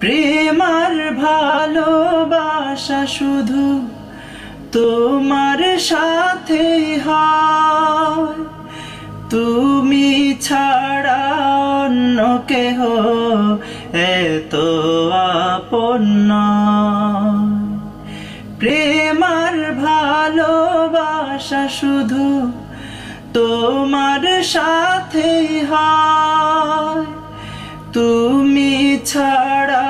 প্রেমার ভালোবাসা শুধু তোমার সাথে হয় তুমি ছাড়া অন্য কেহ এত আপন নয়। প্রেমার ভালোবাসা শুধু তোমার সাথে হয় তুমি ছাড়া